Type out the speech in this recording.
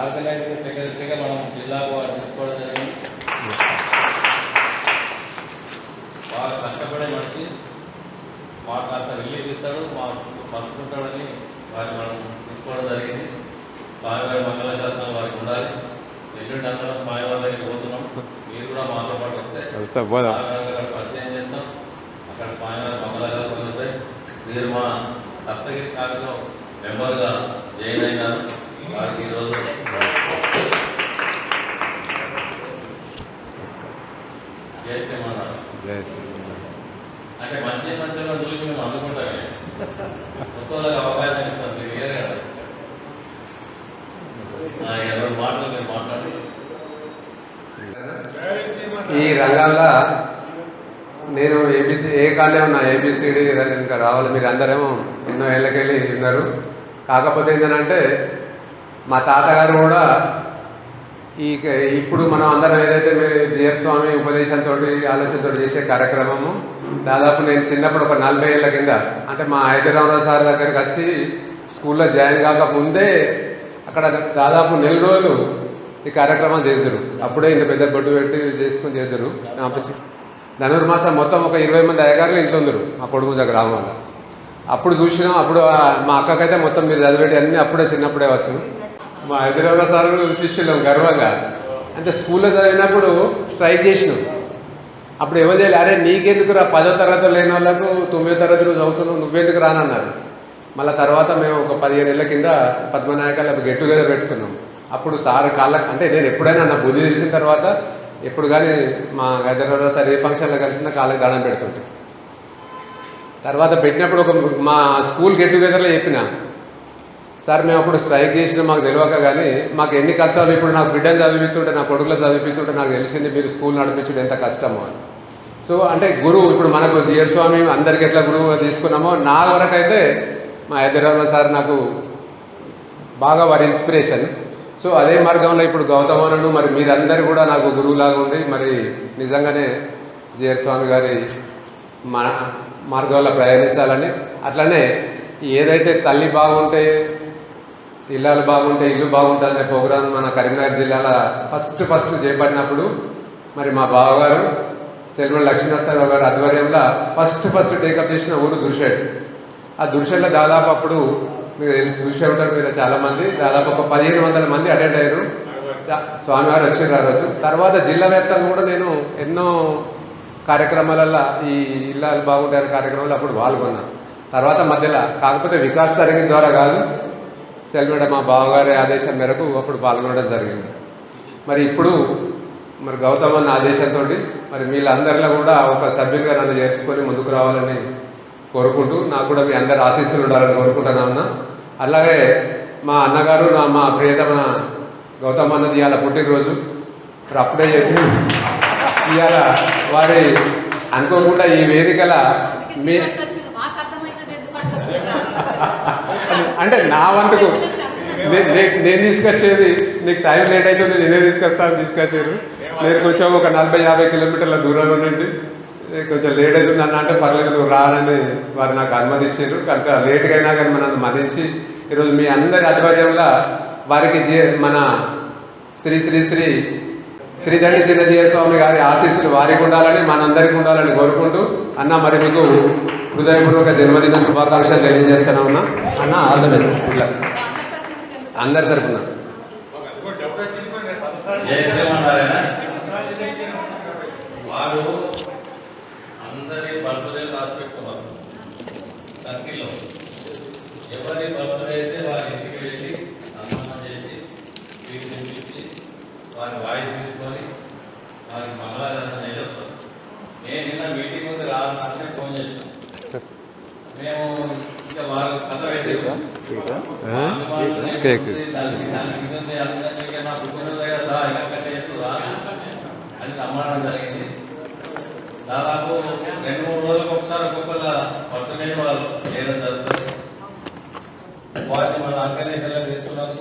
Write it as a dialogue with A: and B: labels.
A: Organising సెక్రటరీగా మనం జిల్లాకు తీసుకోవడం జరిగింది. బాగా కష్టపడే మనిషి మాకు కాస్త రిలీఫ్ ఇస్తాడు మాకు పంచుకుంటాడని వారిని మనం తీసుకోవడం జరిగింది. స్వామివారి మంగళశాసనాలు వారికి ఉండాలి. ఎల్లుండి అందరం స్వామివారి దగ్గరికి పోతున్నాం. మీరు కూడా మాతో పాటు వస్తే పరిచయం చేస్తాం. అక్కడ స్వామివారి మంగళశాసనాలు ఉంటాయి. మీరు మా సప్తగిరి శాఖలో మెంబర్గా జాయిన్ అయినారు. వారికి ఈరోజు అంటే మంచి చూసి మేము అవకాశం ఇరవై మాటలు మీరు మాట్లాడి
B: ఈ రంగాల్లో నేను ఏబిసి ఏ కాలే ఉన్నా ఏబిసిడి ఇంకా రావాలి మీరు అందరేమో ఎన్నో ఏళ్ళకెళ్ళి ఉన్నారు. కాకపోతే ఏంటంటే మా తాతగారు కూడా ఈ ఇప్పుడు మనం అందరం ఏదైతే మీరు ఉపదేశంతో ఆలోచనతో చేసే కార్యక్రమము దాదాపు నేను చిన్నప్పుడు ఒక నలభై ఏళ్ళ కింద అంటే మా హైదరాబాద్ సార్ దగ్గరికి వచ్చి స్కూల్లో జాయిన్ కాకముందే అక్కడ దాదాపు నెల రోజులు ఈ కార్యక్రమాలు చేశారు. అప్పుడే ఇంత పెద్ద బొడ్డు పెట్టి చేసుకొని చేద్దరు ధనుర్మాసం మొత్తం ఒక ఇరవై మంది అయ్యగారులు ఇంట్లో ఉందరు మా కొడుకు దగ్గర గ్రామంలో అప్పుడు చూసినాం అప్పుడు మా అక్కకైతే మొత్తం మీరు చదివేటి అన్నీ అప్పుడే చిన్నప్పుడే వచ్చు. మా హైదరాబాద్ సార్ శిష్యులం గర్వంగా. అంటే స్కూల్లో చదివినప్పుడు స్ట్రైక్ చేసినాం. అప్పుడు ఎవరు చేయాలి అరే నీకెందుకు రా పదో తరగతి లేని వాళ్ళకు తొమ్మిదో తరగతి నువ్వు చదువుతున్నావు నువ్వెందుకు రానన్నారు మళ్ళీ తర్వాత మేము ఒక పదిహేను ఏళ్ళ కింద పద్మనాయకాల గెట్ టుగెదర్ పెట్టుకున్నాం. అప్పుడు సార్ కాళ్ళకి అంటే నేను ఎప్పుడైనా నా బుద్ధి తెలిసిన తర్వాత ఎప్పుడు కానీ మా హైదరాబాద్ సార్ ఏ ఫంక్షన్లో కలిసినా కాళ్ళకి దాణం పెడుతుంటాం. తర్వాత పెట్టినప్పుడు ఒక మా స్కూల్ గెట్ టుగెదర్లో చెప్పిన సార్ మేము అప్పుడు స్ట్రైక్ చేసిన మాకు తెలియక కానీ మాకు ఎన్ని కష్టాలు ఇప్పుడు నాకు బిడ్డను చదివిస్తుంటే నా కొడుకులు చదివిస్తుంటే నాకు తెలిసింది మీరు స్కూల్ నడిపించడం ఎంత కష్టమో అని. సో అంటే గురువు ఇప్పుడు మనకు జియర్ స్వామి అందరికి ఎట్లా గురువుగా తీసుకున్నామో నా వరకు అయితే మా హైదరాబాద్ సార్ నాకు బాగా వారి ఇన్స్పిరేషన్. సో అదే మార్గంలో ఇప్పుడు గౌతమానుడు మరి మీరందరూ కూడా నాకు గురువులాగా ఉండి మరి నిజంగానే జిఆర్ స్వామి గారి మన మార్గంలో ప్రయాణించాలని అట్లనే ఏదైతే తల్లి బాగుంటే ఇల్లాలు బాగుంటే ఇల్లు బాగుంటుంది అనే ప్రోగ్రాం మన కరీంనగర్ జిల్లాలో ఫస్ట్ ఫస్ట్ చేపట్టినప్పుడు మరి మా బావగారు చెల్మల లక్ష్మీనరసరావు గారు ఆధ్వర్యంలో ఫస్ట్ ఫస్ట్ టేకప్ చేసిన ఊరు దుర్షేడ్. ఆ దుర్షేడ్లో దాదాపు అప్పుడు మీరు చూసే ఉంటారు మీరు చాలామంది. దాదాపు ఒక పదిహేను వందల మంది అటెండ్ అయ్యారు. స్వామివారు వచ్చారు ఆ రోజు. తర్వాత జిల్లా వ్యాప్తంగా కూడా నేను ఎన్నో కార్యక్రమాలలో ఈ ఇల్లాలు బాగుంటారు కార్యక్రమాలు అప్పుడు పాల్గొన్నాను తర్వాత మధ్యలో కాకపోతే వికాస్ తరంగం ద్వారా కాదు సెల్మేడ మా బావగారి ఆదేశం మేరకు అప్పుడు పాల్గొనడం జరిగింది. మరి ఇప్పుడు మరి గౌతమ్ అన్న ఆదేశంతో మరి వీళ్ళందరిలో కూడా ఒక సభ్యులుగా నన్ను చేర్చుకొని ముందుకు రావాలని కోరుకుంటూ నాకు కూడా మీ అందరి ఆశీస్సులు ఉండాలని కోరుకుంటున్నా అలాగే మా అన్నగారు నా మా ప్రియతమ గౌతమ్ అన్నది ఇవాళ పుట్టినరోజు. మరి అప్పుడే చెప్పి ఇవాళ వారి అనుకోకుండా ఈ వేదికల మీ అంటే నా వంతుకు. నేను తీసుకొచ్చేది నీకు టైం లేట్ అవుతుంది నేనే తీసుకొస్తాను తీసుకొచ్చారు. నేను కొంచెం ఒక నలభై యాభై కిలోమీటర్ల దూరంలో ఉండండి. కొంచెం లేట్ అవుతుంది అన్న అంటే పర్లేదు నువ్వు రానని వారు నాకు అనుమతి ఇచ్చారు కనుక లేట్గా అయినా కానీ మనం మన్నించి ఈరోజు మీ అందరి ఆధ్వర్యంలో వారికి మన శ్రీ శ్రీ శ్రీ త్రిదండి చిన్నజీవ స్వామి గారి ఆశీస్సులు వారికి ఉండాలని మనందరికీ ఉండాలని కోరుకుంటూ అన్న మరి మీకు హృదయపూర్వక జన్మదిన శుభాకాంక్షలు తెలియజేస్తాను అన్న. అన్న ఆల్ ద బెస్ట్. అందరి
A: తరఫున వాడు అందరి బర్త్డే రాసి పెట్టుకున్నారు ఎవరి బర్త్డే అయితే వారి ఇంటికి వెళ్ళి సన్మానం చేసి స్వీట్ తినిపించి వారి వాయిస్ తీసుకొని వారికి మంగళాచరణ చేస్తాం నేను నిన్న మీటింగ్ ఉంది రావాలంటే ఫోన్ చేస్తాను మేము ఇంకా వారు కథ పెట్టారు
B: కేక్
A: నా పుట్టినరోజు కదా. అని రమ్మడం జరిగింది. దాదాపు రెండు మూడు రోజులకు ఒకసారి ఒక్కొక్కల బర్త్డే వాళ్ళు చేయడం జరుగుతుంది. వాటిని మన ఆర్గనైజేషన్లో తీసుకున్నందుకు